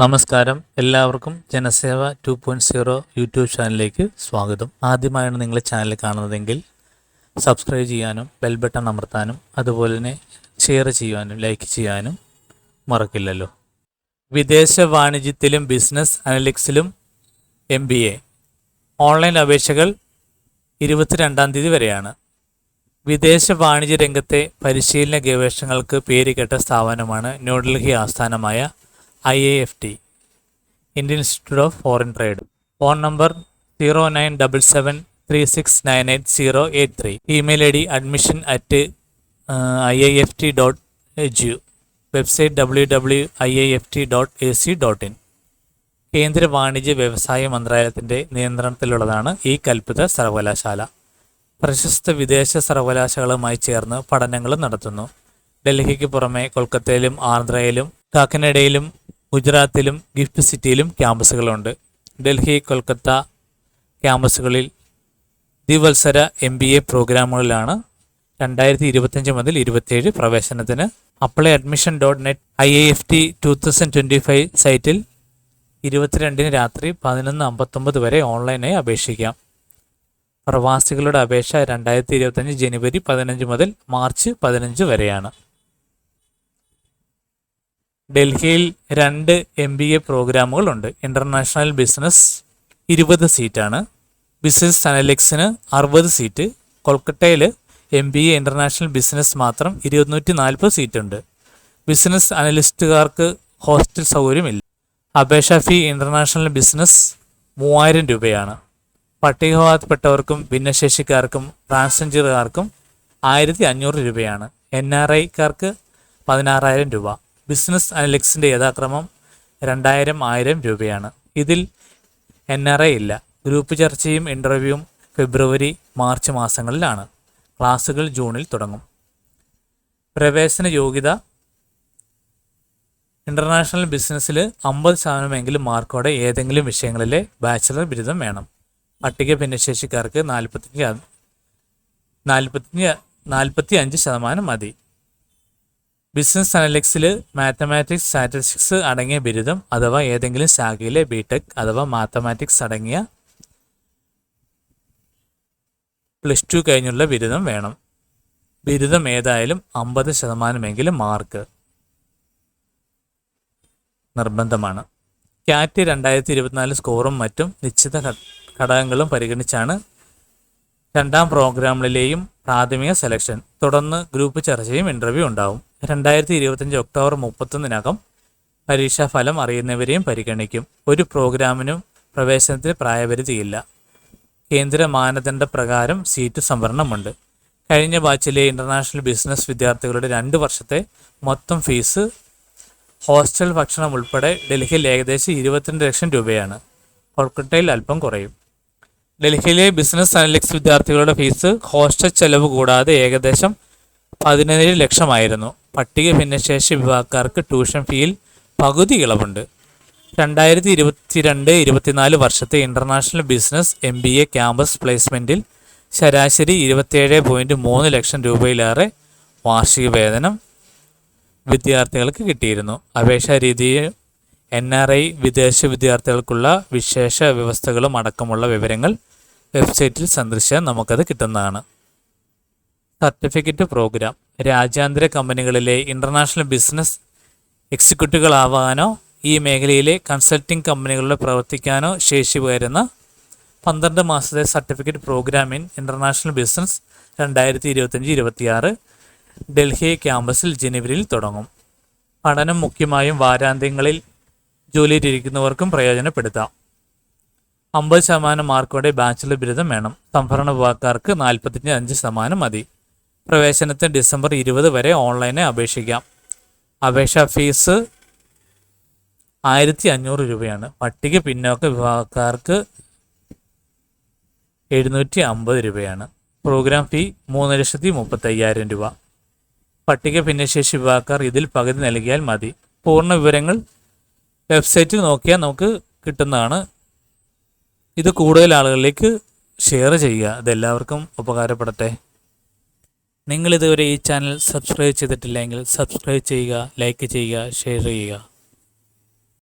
നമസ്കാരം. എല്ലാവർക്കും Janaseva two point zero YouTube ചാനലിലേക്ക് സ്വാഗതം. ആദ്യമായാണ് നിങ്ങൾ ചാനൽ കാണുന്നതെങ്കിൽ സബ്സ്ക്രൈബ് ചെയ്യാനും ബെൽ ബട്ടൺ അമർത്താനും അതുപോലെ തന്നെ ഷെയർ ചെയ്യാനും ലൈക്ക് ചെയ്യാനും മറക്കില്ലല്ലോ. വിദേശ വാണിജ്യത്തിലും ബിസിനസ് അനലിക്സിലും എം ബി എ ഓൺലൈൻ അപേക്ഷകൾ ഇരുപത്തിരണ്ടാം തീയതി വരെയാണ്. വിദേശ വാണിജ്യ രംഗത്തെ പരിശീലന ഗവേഷണങ്ങൾക്ക് പേരുകേട്ട സ്ഥാപനമാണ് ന്യൂഡൽഹി ആസ്ഥാനമായ I A F T Indian Institute of Foreign Trade phone number zero nine double seven three six nine eight zero eight three email I D admission at I I F T dot edu website W W I I F T dot A C dot in കേന്ദ്ര വാണിജ്യ വ്യവസായ മന്ത്രാലയത്തിന്റെ നിയന്ത്രണത്തിലുള്ളതാണ് ഈ കൽപ്പിത സർവകലാശാല. പ്രശസ്ത വിദേശ സർവകലാശാലകളുമായി ചേർന്ന് പഠനങ്ങൾ നടത്തുന്നു. ഡൽഹിക്ക് പുറമെ കൊൽക്കത്തയിലും ആന്ധ്രയിലും കാക്കനഡയിലും ഗുജറാത്തിലും ഗിഫ്റ്റ് സിറ്റിയിലും ക്യാമ്പസുകളുണ്ട്. ഡൽഹി കൊൽക്കത്ത ക്യാമ്പസുകളിൽ ദ്വിവത്സര എം ബി എ പ്രോഗ്രാമുകളിലാണ് രണ്ടായിരത്തി ഇരുപത്തഞ്ച് മുതൽ ഇരുപത്തിയേഴ് പ്രവേശനത്തിന്. Apply admission dot net I A F T two thousand twenty five സൈറ്റിൽ ഇരുപത്തിരണ്ടിന് രാത്രി പതിനൊന്ന് അമ്പത്തൊമ്പത് വരെ ഓൺലൈനായി അപേക്ഷിക്കാം. പ്രവാസികളുടെ അപേക്ഷ രണ്ടായിരത്തി ഇരുപത്തഞ്ച് ജനുവരി പതിനഞ്ച് മുതൽ മാർച്ച് പതിനഞ്ച് വരെയാണ്. ഡൽഹിയിൽ രണ്ട് എം ബി എ പ്രോഗ്രാമുകളുണ്ട്. ഇന്റർനാഷണൽ ബിസിനസ് ഇരുപത് സീറ്റാണ്. ബിസിനസ് അനലിക്സിന് അറുപത് seat. കൊൽക്കട്ടയിൽ M B A international business മാത്രം ഇരുന്നൂറ്റി നാൽപ്പത് സീറ്റുണ്ട്. ബിസിനസ് അനലിസ്റ്റുകാർക്ക് ഹോസ്റ്റൽ സൗകര്യമില്ല. അപേക്ഷ ഫീ ഇന്റർനാഷണൽ ബിസിനസ് മൂവായിരം രൂപയാണ്. പട്ടികവാദപ്പെട്ടവർക്കും ഭിന്നശേഷിക്കാർക്കും ട്രാൻസ്ജെൻഡറുകാർക്കും ആയിരത്തി അഞ്ഞൂറ് രൂപയാണ്. എൻ ആർ ഐക്കാർക്ക് പതിനാറായിരം രൂപ. ബിസിനസ് അനലിക്സിന്റെ യഥാക്രമം രണ്ടായിരം ആയിരം രൂപയാണ്. ഇതിൽ എൻ ആർ ഐ ഇല്ല. ഗ്രൂപ്പ് ചർച്ചയും ഇന്റർവ്യൂവും ഫെബ്രുവരി മാർച്ച് മാസങ്ങളിലാണ്. ക്ലാസുകൾ ജൂണിൽ തുടങ്ങും. പ്രവേശന യോഗ്യത ഇന്റർനാഷണൽ ബിസിനസ്സിൽ അമ്പത് ശതമാനമെങ്കിലും മാർക്കോടെ ഏതെങ്കിലും വിഷയങ്ങളിലെ ബാച്ചിലർ ബിരുദം വേണം. പട്ടിക ഭിന്നശേഷിക്കാർക്ക് നാൽപ്പത്തഞ്ച് നാൽപ്പത്തഞ്ച് നാൽപ്പത്തി അഞ്ച് ശതമാനം മതി. ബിസിനസ് അനലിക്സിൽ മാത്തമാറ്റിക്സ് സ്റ്റാറ്റിസ്റ്റിക്സ് അടങ്ങിയ ബിരുദം അഥവാ ഏതെങ്കിലും ശാഖയിലെ ബിടെക് അഥവാ മാത്തമാറ്റിക്സ് അടങ്ങിയ പ്ലസ് ടു കഴിഞ്ഞുള്ള ബിരുദം വേണം. ബിരുദം ഏതായാലും അമ്പത് ശതമാനമെങ്കിലും മാർക്ക് നിർബന്ധമാണ്. ക്യാറ്റ് രണ്ടായിരത്തി ഇരുപത്തിനാല് സ്കോറും മറ്റും നിശ്ചിത ഘടകങ്ങളും പരിഗണിച്ചാണ് രണ്ടാം പ്രോഗ്രാമിലെയും പ്രാഥമിക സെലക്ഷൻ തുടർന്ന് ഗ്രൂപ്പ് ചർച്ചയും ഇന്റർവ്യൂ ഉണ്ടാവും. രണ്ടായിരത്തി ഇരുപത്തഞ്ച് ഒക്ടോബർ മുപ്പത്തൊന്നിനകം പരീക്ഷാ ഫലം അറിയുന്നവരെയും പരിഗണിക്കും. ഒരു പ്രോഗ്രാമിനും പ്രവേശനത്തിന് പ്രായപരിധിയില്ല. കേന്ദ്ര മാനദണ്ഡ പ്രകാരം സീറ്റ് സംവരണമുണ്ട്. കഴിഞ്ഞ ബാച്ചിലെ ഇന്റർനാഷണൽ ബിസിനസ് വിദ്യാർത്ഥികളുടെ രണ്ട് വർഷത്തെ മൊത്തം ഫീസ് ഹോസ്റ്റൽ ഭക്ഷണം ഉൾപ്പെടെ ഡൽഹിയിൽ ഏകദേശം ഇരുപത്തിരണ്ട് ലക്ഷം രൂപയാണ്. കൊൽക്കട്ടയിൽ അല്പം കുറയും. ഡൽഹിയിലെ ബിസിനസ് അനലിക്സ് വിദ്യാർത്ഥികളുടെ ഫീസ് ഹോസ്റ്റൽ ചെലവ് കൂടാതെ ഏകദേശം പതിനേഴ് ലക്ഷമായിരുന്നു. പട്ടിക ഭിന്നശേഷി വിഭാഗക്കാർക്ക് ട്യൂഷൻ ഫീയിൽ പകുതി ഇളവുണ്ട്. രണ്ടായിരത്തി ഇരുപത്തിരണ്ട് ഇരുപത്തിനാല് വർഷത്തെ international business M B A campus പ്ലേസ്മെന്റിൽ ശരാശരി ഇരുപത്തിയേഴ് പോയിന്റ് മൂന്ന് ലക്ഷം രൂപയിലേറെ വാർഷിക വേതനം വിദ്യാർത്ഥികൾക്ക് കിട്ടിയിരുന്നു. അപേക്ഷാ രീതി എൻ ആർ ഐ വിദേശ വിദ്യാർത്ഥികൾക്കുള്ള വിശേഷ വ്യവസ്ഥകളും അടക്കമുള്ള വിവരങ്ങൾ വെബ്സൈറ്റിൽ സന്ദർശിച്ചാൽ നമുക്കത് കിട്ടുന്നതാണ്. Certificate program. രാജ്യാന്തര കമ്പനികളിലെ ഇന്റർനാഷണൽ ബിസിനസ് എക്സിക്യൂട്ടീവുകളാവാനോ ഈ മേഖലയിലെ കൺസൾട്ടിംഗ് കമ്പനികളിൽ പ്രവർത്തിക്കാനോ ശേഷി വരുന്ന പന്ത്രണ്ട് മാസത്തെ certificate program in international business രണ്ടായിരത്തി ഇരുപത്തഞ്ച് ഇരുപത്തിയാറ് ഡൽഹി ക്യാമ്പസിൽ ജനുവരിയിൽ തുടങ്ങും. പഠനം മുഖ്യമായും വാരാന്ത്യങ്ങളിൽ ജോലിയിലിരിക്കുന്നവർക്കും പ്രയോജനപ്പെടുത്താം. അമ്പത് ശതമാനം മാർക്കോടെ ബാച്ചിലർ ബിരുദം വേണം. സംഭരണ വിഭാഗക്കാർക്ക് നാൽപ്പത്തഞ്ച് അഞ്ച് ശതമാനം മതി. പ്രവേശനത്തിന് ഡിസംബർ ഇരുപത് വരെ ഓൺലൈനെ അപേക്ഷിക്കാം. അപേക്ഷാ ഫീസ് ആയിരത്തി അഞ്ഞൂറ് രൂപയാണ്. പട്ടിക പിന്നോക്ക വിഭാഗക്കാർക്ക് എഴുന്നൂറ്റി അമ്പത് രൂപയാണ്. പ്രോഗ്രാം ഫീ മൂന്ന് ലക്ഷത്തി മുപ്പത്തയ്യായിരം രൂപ പട്ടിക ഭിന്നശേഷി വിഭാഗക്കാർ ഇതിൽ പകുതി നൽകിയാൽ മതി. പൂർണ വിവരങ്ങൾ വെബ്സൈറ്റിൽ നോക്കിയാൽ നമുക്ക് കിട്ടുന്നതാണ്. ഇത് കൂടുതൽ ആളുകളിലേക്ക് ഷെയർ ചെയ്യുക. ഇതെല്ലാവർക്കും ഉപകാരപ്പെടട്ടെ. നിങ്ങൾ ഇതുവരെ ഈ ചാനൽ സബ്സ്ക്രൈബ് ചെയ്തിട്ടില്ലെങ്കിൽ സബ്സ്ക്രൈബ് ചെയ്യുക ലൈക്ക് ചെയ്യുക ഷെയർ ചെയ്യുക.